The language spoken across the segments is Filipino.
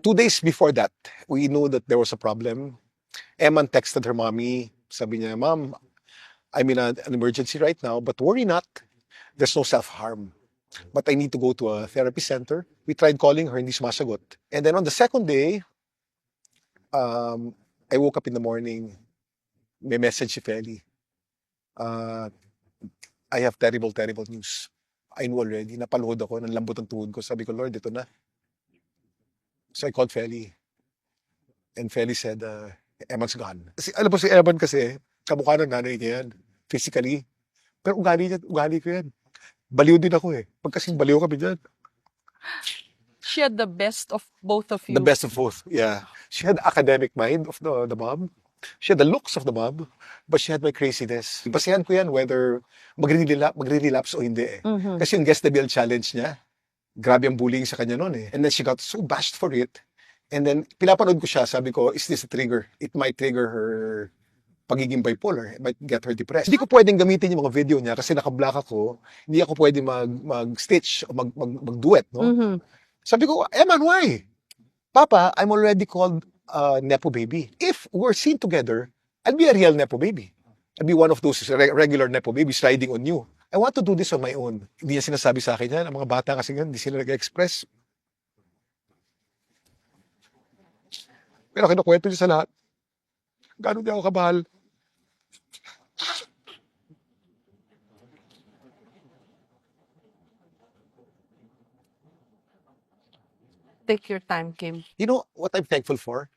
Two days before that, we knew that there was a problem. Eman texted her mommy. Sabi niya, Mom, I'm in a- an emergency right now, but worry not. There's no self-harm. But I need to go to a therapy center. We tried calling her, hindi sumasagot. And then on the second day, um, I woke up in the morning, may message si Feli. Uh, I have terrible, terrible news. I know already. Napaluhod ako, nanlambot ang tuhod ko. Sabi ko, Lord, ito na. So I called Feli. And Feli said, uh, Eman's gone. Kasi, alam mo si Eman kasi, kamukha ng nanay niya yan. Physically. Pero ugali niya, ugali ko yan. Baliw din ako eh. Pag kasing baliw kami dyan. She had the best of both of you. The best of both. Yeah. She had academic mind of the, the mom. She had the looks of the mom. But she had my craziness. Basehan ko yan whether magre-relapse, o hindi eh. Mhm. Kasi yung Guess the Bill challenge niya, grabe ang bullying sa kanya noon eh. And then she got so bashed for it. And then, pinapanood ko siya, sabi ko, is this a trigger? It might trigger her pagiging bipolar. It might get her depressed. Hindi ko pwedeng gamitin yung mga video niya kasi naka-block ako. Hindi ako pwede mag, mag-stitch o mag, mag, mag-duet, no? Mhm. Sabi ko, Eman, why? Papa, I'm already called uh, Nepo baby. If we're seen together, I'll be a real Nepo baby. I'll be one of those re- regular Nepo babies riding on you. I want to do this on my own. Hindi niya sinasabi sa akin yan. Ang mga bata kasi yan, hindi sila nag-express. Pero kinukwento niya sa lahat. Gano'n niya ako kamahal. Take your time, Kim. You know what I'm thankful for?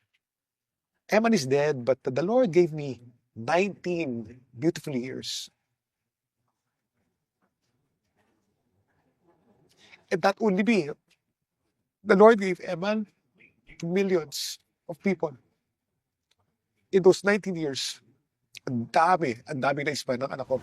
Eman is dead, but the Lord gave me 19 beautiful years. And that only me. The Lord gave Eman to millions of people. In those 19 years, ang dami, ang dami na ispan ng anak ko.